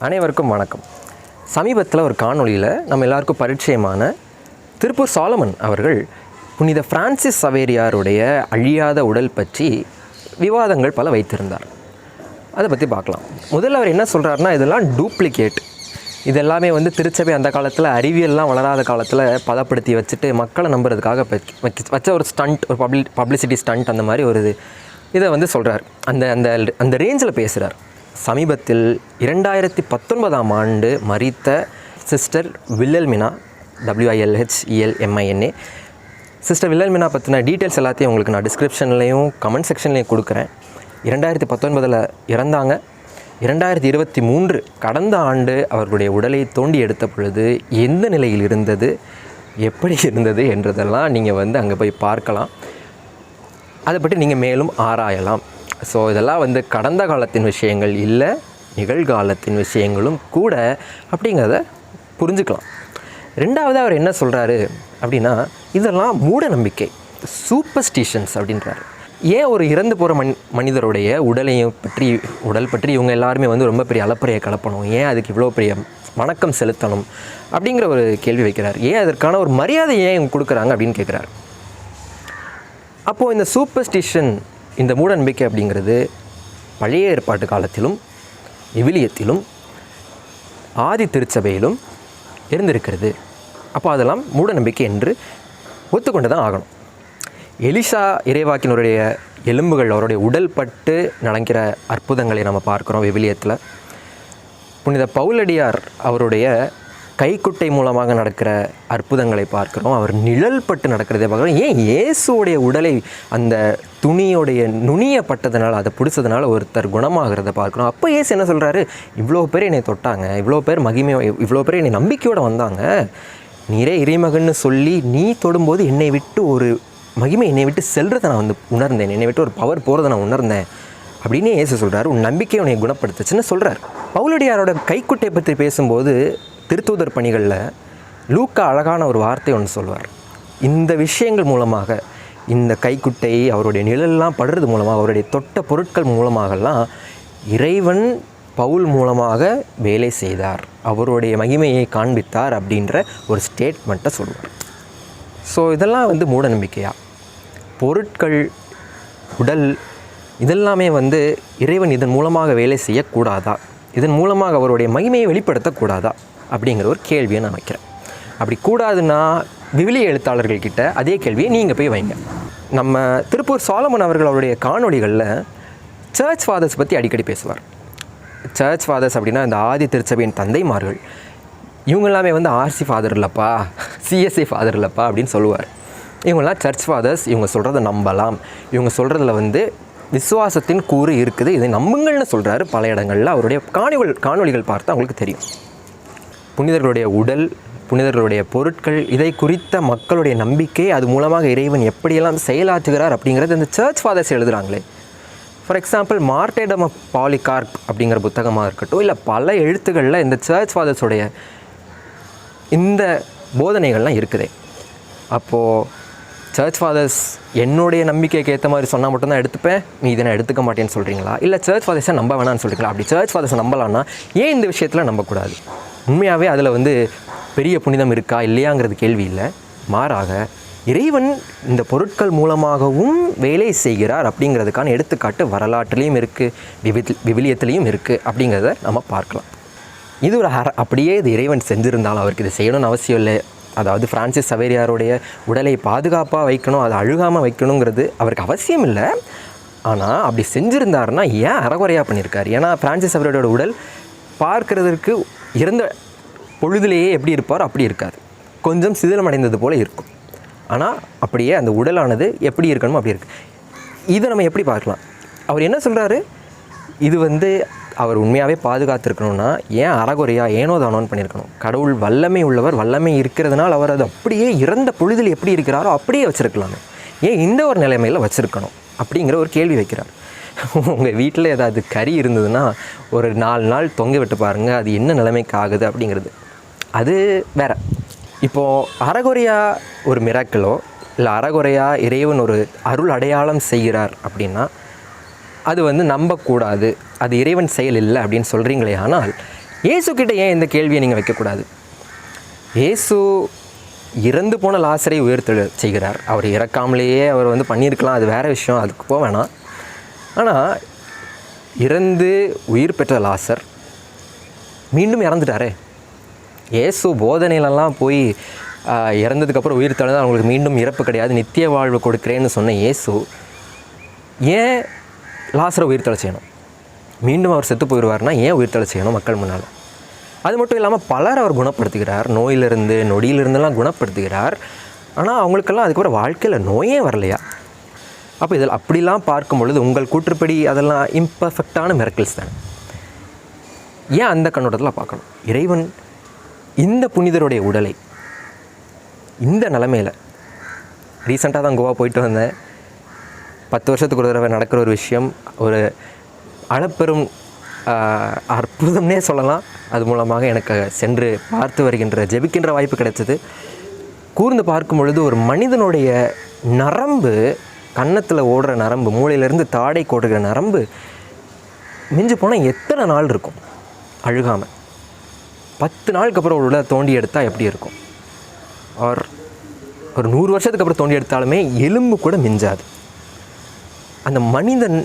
அனைவருக்கும் வணக்கம். சமீபத்தில் ஒரு காணொளியில் நம்ம எல்லாருக்கும் பரிச்சயமான திருப்பூர் சாலமன் அவர்கள் புனித பிரான்சிஸ் சவேரியாருடைய அழியாத உடல் பற்றி விவாதங்கள் பல வைத்திருந்தார். அதை பற்றி பார்க்கலாம் முதல்ல அவர் என்ன சொல்கிறாருன்னா இதெல்லாம் டூப்ளிகேட். இதெல்லாமே வந்து திருச்சபை அந்த காலத்தில் அறிவியல்லாம் வளராத காலத்தில் பதப்படுத்தி வச்சுட்டு மக்களை நம்புறதுக்காக வச்ச- வச்ச ஒரு ஸ்டண்ட் ஒரு பப்ளி பப்ளிசிட்டி ஸ்டண்ட் அந்த மாதிரி ஒரு இது. இதை வந்து சொல்கிறார் அந்த அந்த அந்த ரேஞ்சில் பேசுகிறார் சமீபத்தில் இரண்டாயிரத்தி பத்தொன்பதாம் ஆண்டு மறித்த சிஸ்டர் வில்லல்மினா டபிள்யூஐஎல்ஹெச்இஎல்எம்ஐஎன்ஏ சிஸ்டர் வில்லல்மினா பற்றின டீட்டெயில்ஸ் எல்லாத்தையும் உங்களுக்கு நான் டிஸ்கிரிப்ஷன்லேயும் கமெண்ட் செக்ஷன்லேயும் கொடுக்குறேன். இரண்டாயிரத்தி பத்தொன்பதில் இறந்தாங்க. இரண்டாயிரத்தி இருபத்தி மூன்று கடந்த ஆண்டு அவர்களுடைய உடலை தோண்டி எடுத்த பொழுது எந்த நிலையில் இருந்தது எப்படி இருந்தது என்றதெல்லாம் நீங்கள் வந்து அங்கே போய் பார்க்கலாம். அதை பற்றி நீங்கள் மேலும் ஆராயலாம். ஸோ இதெல்லாம் வந்து கடந்த காலத்தின் விஷயங்கள் இல்லை நிகழ்காலத்தின் விஷயங்களும் கூட அப்படிங்கிறத புரிஞ்சுக்கலாம். ரெண்டாவது அவர் என்ன சொல்கிறாரு அப்படின்னா இதெல்லாம் மூட நம்பிக்கை சூப்பர்ஸ்டிஷன்ஸ் அப்படின்றாரு. ஏன் ஒரு இறந்து போகிற மனி மனிதருடைய உடலையும் பற்றி உடல் பற்றி இவங்க எல்லாருமே வந்து ரொம்ப பெரிய அலப்பறையை கலப்பணும் ஏன் அதுக்கு இவ்வளோ பெரிய வணக்கம் செலுத்தணும் அப்படிங்கிற ஒரு கேள்வி வைக்கிறார். ஏன் அதற்கான ஒரு மரியாதை ஏன் இவங்க கொடுக்குறாங்க அப்படின்னு கேட்குறாரு அப்போது இந்த சூப்பர்ஸ்டிஷன் இந்த மூடநம்பிக்கை அப்படிங்கிறது பழைய ஏற்பாட்டு காலத்திலும் விவிலியத்திலும் ஆதி திருச்சபையிலும் இருந்திருக்கிறது. அப்போ அதெல்லாம் மூடநம்பிக்கை என்று ஒத்துக்கொண்டு தான் ஆகணும். எலிசா இறைவாக்கினருடைய எலும்புகள் அவருடைய உடல் பட்டு நடக்கிற அற்புதங்களை நம்ம பார்க்குறோம் விவிலியத்தில் புனித பவுலடியார் அவருடைய கைக்குட்டை மூலமாக நடக்கிற அற்புதங்களை பார்க்குறோம். அவர் நிழல் பட்டு நடக்கிறதை பார்க்குறோம். ஏன் இயேசுடைய உடலை அந்த துணியோடைய நுனிய பட்டதுனால அதை பிடிச்சதுனால ஒருத்தர் குணமாகிறத பார்க்குறோம். அப்போ இயேசு என்ன சொல்கிறாரு இவ்வளோ பேர் என்னை தொட்டாங்க. இவ்வளோ பேர் மகிமை இவ்வளோ பேர் என்னை நம்பிக்கையோடு வந்தாங்க. நீரே இறைமகன்னு சொல்லி நீ தொடும்போது என்னை விட்டு ஒரு மகிமை என்னை விட்டு செல்றதை நான் வந்து உணர்ந்தேன். என்னை விட்டு ஒரு பவர் போகிறத நான் உணர்ந்தேன். அப்படின்னு இயேசு சொல்கிறார் உன் நம்பிக்கை உன்னை குணப்படுத்துச்சுன்னு சொல்கிறார் பவுலடியாரோட கைக்குட்டை பற்றி பேசும்போது திருத்தூதர் பணிகளில் லூக்கா அழகான ஒரு வார்த்தை ஒன்று சொல்வார் இந்த விஷயங்கள் மூலமாக இந்த கைக்குட்டை அவருடைய நிழல்லாம் படுறது மூலமாக அவருடைய தொட்ட பொருட்கள் மூலமாகலாம் இறைவன் பவுல் மூலமாக வேலை செய்தார். அவருடைய மகிமையை காண்பித்தார் அப்படின்ற ஒரு ஸ்டேட்மெண்ட்டை சொல்வார் ஸோ இதெல்லாம் வந்து மூடநம்பிக்கையா? பொருட்கள் உடல் இதெல்லாமே வந்து இறைவன் இதன் மூலமாக வேலை செய்யக்கூடாதா? இதன் மூலமாக அவருடைய மகிமையை வெளிப்படுத்தக்கூடாதா? அப்படிங்கிற ஒரு கேள்வியை நான் வைக்கிறேன். அப்படி கூடாதுன்னா விவிலிய எழுத்தாளர்கள்கிட்ட அதே கேள்வியை நீங்கள் போய் வைங்க. நம்ம திருப்பூர் சாலமன் அவர்கள் அவருடைய காணொளிகளில் சர்ச் ஃபாதர்ஸ் பற்றி அடிக்கடி பேசுவார். சர்ச் ஃபாதர்ஸ் அப்படின்னா இந்த ஆதி திருச்சபையின் தந்தைமார்கள். இவங்க எல்லாமே வந்து ஆர்சி ஃபாதர் இல்லைப்பா சிஎஸ்சி ஃபாதர் இல்லைப்பா அப்படின்னு சொல்லுவார். இவங்கெல்லாம் சர்ச் ஃபாதர்ஸ் இவங்க சொல்கிறத நம்பலாம். இவங்க சொல்கிறதுல வந்து விசுவாசத்தின் கூறு இருக்குது. இதை நம்புங்கள்னு சொல்கிறாரு பல இடங்களில். அவருடைய காணொளிகள் காணொலிகள் பார்த்தா அவங்களுக்கு தெரியும். புனிதர்களுடைய உடல் புனிதர்களுடைய பொருட்கள் இதை குறித்த மக்களுடைய நம்பிக்கை அது மூலமாக இறைவன் எப்படியெல்லாம் செயலாற்றுகிறார் அப்படிங்கிறது இந்த church fathers எழுதுகிறாங்களே for example martyrdom of Polycarp அப்படிங்கிற புத்தகமாக இருக்கட்டும் இல்லை பல எழுத்துக்களில் இந்த சர்ச் ஃபாதர்ஸுடைய இந்த போதனைகள்லாம் இருக்குதே. அப்போது சர்ச் ஃபாதர்ஸ் என்னுடைய நம்பிக்கைக்கு ஏற்ற மாதிரி சொன்னால் மட்டும்தான் எடுத்துப்பேன். நீ இதை நான் எடுத்துக்க மாட்டேன்னு சொல்கிறீங்களா இல்லை சர்ச் ஃபாதர்ஸை நம்ப வேணாம்னு சொல்கிறீங்களா அப்படி சர்ச் ஃபாதர்ஸை நம்பலான்னா ஏன் இந்த விஷயத்தில் நம்பக்கூடாது? உண்மையாகவே அதில் வந்து பெரிய புனிதம் இருக்கா இல்லையாங்கிறது கேள்வி இல்லை. மாறாக இறைவன் இந்த பொருட்கள் மூலமாகவும் வேலை செய்கிறார் அப்படிங்கிறதுக்கான எடுத்துக்காட்டு வரலாற்றுலேயும் இருக்குது விவி விவிலியத்துலேயும் இருக்குது அப்படிங்கிறத நம்ம பார்க்கலாம். இது ஒரு அற அப்படியே இது இறைவன் செஞ்சுருந்தாலும் அவருக்கு இது செய்யணும்னு அவசியம் இல்லை. அதாவது ஃப்ரான்சிஸ் சவேரியாருடைய உடலை பாதுகாப்பாக வைக்கணும் அதை அழுகாமல் வைக்கணுங்கிறது அவருக்கு அவசியம் இல்லை. ஆனால் அப்படி செஞ்சுருந்தாருன்னா ஏன் அறகுறையாக பண்ணியிருக்கார் ஏன்னா பிரான்சிஸ் சவேரியாரோட உடல் பார்க்கறதற்கு இறந்த பொழுதுலேயே எப்படி இருப்பார் அப்படி இருக்காது. கொஞ்சம் சிதிலமடைந்தது போல் இருக்கும். ஆனால் அப்படியே அந்த உடலானது எப்படி இருக்கணுமோ அப்படி இருக்கு. இதை நம்ம எப்படி பார்க்கலாம்? அவர் என்ன சொல்கிறாரு இது வந்து அவர் உண்மையாகவே பாதுகாத்திருக்கணும்னா ஏன் அறகுறையா ஏனோ தானோன்னு பண்ணியிருக்கணும். கடவுள் வல்லமை உள்ளவர் வல்லமை இருக்கிறதுனால அவர் அது அப்படியே இறந்த பொழுதில் எப்படி இருக்கிறாரோ அப்படியே வச்சுருக்கலாமே. ஏன் இந்த ஒரு நிலைமையில் வச்சுருக்கணும் அப்படிங்கிற ஒரு கேள்வி வைக்கிறார். உங்கள் வீட்டில் ஏதாவது கறி இருந்ததுன்னா ஒரு நாலு நாள் தொங்க விட்டு பாருங்கள் அது என்ன நிலைமைக்கு ஆகுது அப்படிங்கிறது. அது வேற. இப்போது அறகுறையா ஒரு மிராக்கிளோ இல்லை அறகுறையா இறைவன் ஒரு அருள் அடையாளம் செய்கிறார் அப்படின்னா அது வந்து நம்பக்கூடாது. அது இறைவன் செயல் இல்லை அப்படின்னு சொல்கிறீங்களே ஆனால் இயேசுக்கிட்ட ஏன் இந்த கேள்வியை நீங்கள் வைக்கக்கூடாது? இயேசு இறந்து போன லாசரை உயர்த்தெழு செய்கிறார். அவர் இறக்காமலேயே அவர் வந்து பண்ணியிருக்கலாம் அது வேறு விஷயம் அதுக்கு போக வேணாம். ஆனால் இறந்து உயிர் பெற்ற லாசர் மீண்டும் இறந்துட்டாரே. இயேசு போதனையிலலாம் போய் இறந்ததுக்கப்புறம் உயிர் தழுந்து அவங்களுக்கு மீண்டும் இறப்பு கிடையாது நித்திய வாழ்வு கொடுக்குறேன்னு சொன்ன இயேசு ஏன் லாசரை உயிர் தழை செய்யணும்? மீண்டும் அவர் செத்து போயிடுவார்னா ஏன் உயிர் தழை செய்யணும் மக்கள் முன்னால்? அது மட்டும் இல்லாமல் பலர் அவர் குணப்படுத்துகிறார். நோயிலிருந்து நொடியிலிருந்துலாம் குணப்படுத்துகிறார். ஆனால் அவங்களுக்கெல்லாம் அதுக்கப்புறம் வாழ்க்கையில் நோயே வரலையா? அப்போ இதில் அப்படிலாம் பார்க்கும் பொழுது உங்கள் கூற்றுப்படி அதெல்லாம் இம்பர்ஃபெக்டான மிரக்கிள்ஸ் தான்? ஏன் அந்த கண்ணோட்டத்தில் பார்க்கணும்? இறைவன் இந்த புனிதருடைய உடலை இந்த நிலமையில் ரீசெண்டாக தான் கோவா போயிட்டு வந்தேன். பத்து வருஷத்துக்கு ஒரு தடவை நடக்கிற ஒரு விஷயம் ஒரு அளப்பெரும் அற்புதம்னே சொல்லலாம். அது மூலமாக எனக்கு சென்று பார்த்து வருகின்ற ஜெபிக்கின்ற வாய்ப்பு கிடைச்சது கூர்ந்து பார்க்கும் பொழுது ஒரு மனிதனுடைய நரம்பு கன்னத்தில் ஓடுற நரம்பு மூளையிலேருந்து தாடை கோடுகிற நரம்பு மிஞ்சி போனால் எத்தனை நாள் இருக்கும்? அழுகாமல் பத்து நாளுக்கு அப்புறம் ஒரு உடலை தோண்டி எடுத்தால் எப்படி இருக்கும்? ஆர் ஒரு நூறு வருஷத்துக்கு அப்புறம் தோண்டி எடுத்தாலுமே எலும்பு கூட மிஞ்சாது. அந்த மனிதன்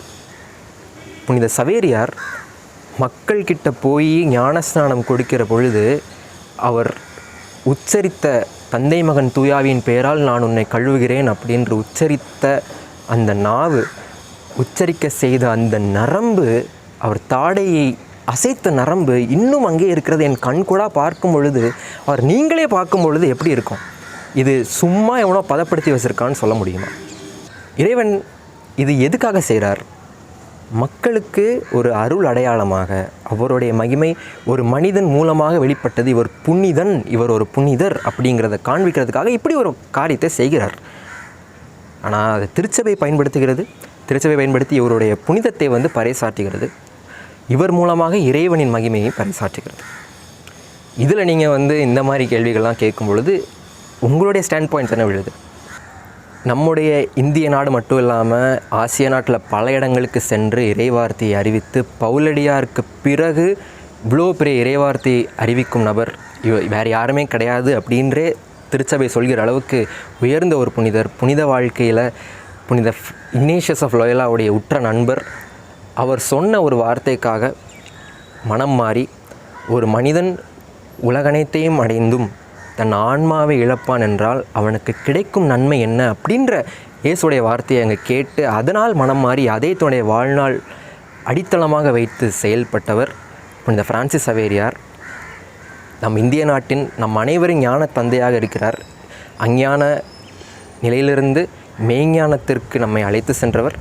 புனித சவேரியார் மக்கள்கிட்ட போய் ஞானஸ்நானம் கொடுக்கிற பொழுது அவர் உச்சரித்த தந்தை மகன் தூயாவின் பெயரால் நான் உன்னை கழுவுகிறேன் அப்படின்று உச்சரித்த அந்த நாவு உச்சரிக்க செய்த அந்த நரம்பு அவர் தாடையை அசைத்த நரம்பு இன்னும் அங்கே இருக்கிறது. என் கண் கூட பார்க்கும் பொழுது அவர் நீங்களே பார்க்கும் பொழுது எப்படி இருக்கும்? இது சும்மா எவனோ பதப்படுத்தி வச்சுருக்கான்னு சொல்ல முடியுமா? இறைவன் இது எதுக்காக செய்கிறார் மக்களுக்கு ஒரு அருள் அடையாளமாக அவருடைய மகிமை ஒரு மனிதன் மூலமாக வெளிப்பட்டது. இவர் புனிதன் இவர் ஒரு புனிதர் அப்படிங்கிறத காண்பிக்கிறதுக்காக இப்படி ஒரு காரியத்தை செய்கிறார். ஆனால் அது திருச்சபை பயன்படுத்துகிறது. திருச்சபை பயன்படுத்தி இவருடைய புனிதத்தை வந்து பறைசாற்றுகிறது. இவர் மூலமாக இறைவனின் மகிமையை பறைசாற்றுகிறது. இதில் நீங்கள் வந்து இந்த மாதிரி கேள்விகள்லாம் கேட்கும் பொழுது உங்களுடைய ஸ்டாண்ட் பாயிண்ட் என்ன விழுது? நம்முடைய இந்திய நாடு மட்டும் இல்லாமல் ஆசிய நாட்டில் பல இடங்களுக்கு சென்று இறைவார்த்தையை அறிவித்து பவுலடியாருக்கு பிறகு இவ்வளோ பெரிய இறைவார்த்தையை அறிவிக்கும் நபர் இவ வேறு யாருமே கிடையாது அப்படின்றே திருச்சபை சொல்கிற அளவுக்கு உயர்ந்த ஒரு புனிதர் புனித வாழ்க்கையில் புனித இக்னேஷியஸ் ஆஃப் லோயலாவுடைய உற்ற நண்பர். அவர் சொன்ன ஒரு வார்த்தைக்காக மனம் மாறி ஒரு மனிதன் உலகனைத்தையும் அடைந்தும் தன் ஆன்மாவை இழப்பான் என்றால் அவனுக்கு கிடைக்கும் நன்மை என்ன அப்படின்ற இயேசுடைய வார்த்தையை அங்கே கேட்டு அதனால் மனம் மாறி அதே தன்னுடைய வாழ்நாள் அடித்தளமாக வைத்து செயல்பட்டவர் புனித பிரான்சிஸ் அவேரியார். நம் இந்திய நாட்டின் நம் அனைவரின் ஞான தந்தையாக இருக்கிறார். அஞ்ஞான நிலையிலிருந்து மெய்ஞானத்திற்கு நம்மை அழைத்து சென்றவர்.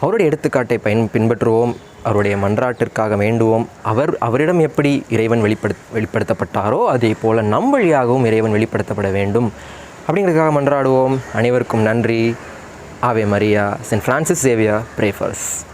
அவருடைய எடுத்துக்காட்டை பயன் பின்பற்றுவோம். அவருடைய மன்றாட்டிற்காக வேண்டுவோம். அவர் அவரிடம் எப்படி இறைவன் வெளிப்படுத் வெளிப்படுத்தப்பட்டாரோ அதே போல் நம் வழியாகவும் இறைவன் வெளிப்படுத்தப்பட வேண்டும். அப்படிங்கிறதுக்காக மன்றாடுவோம். அனைவருக்கும் நன்றி. ஆவே மரியா சென்ட் ஃப்ரான்சிஸ் சேவியா பிரேஃபர்ஸ்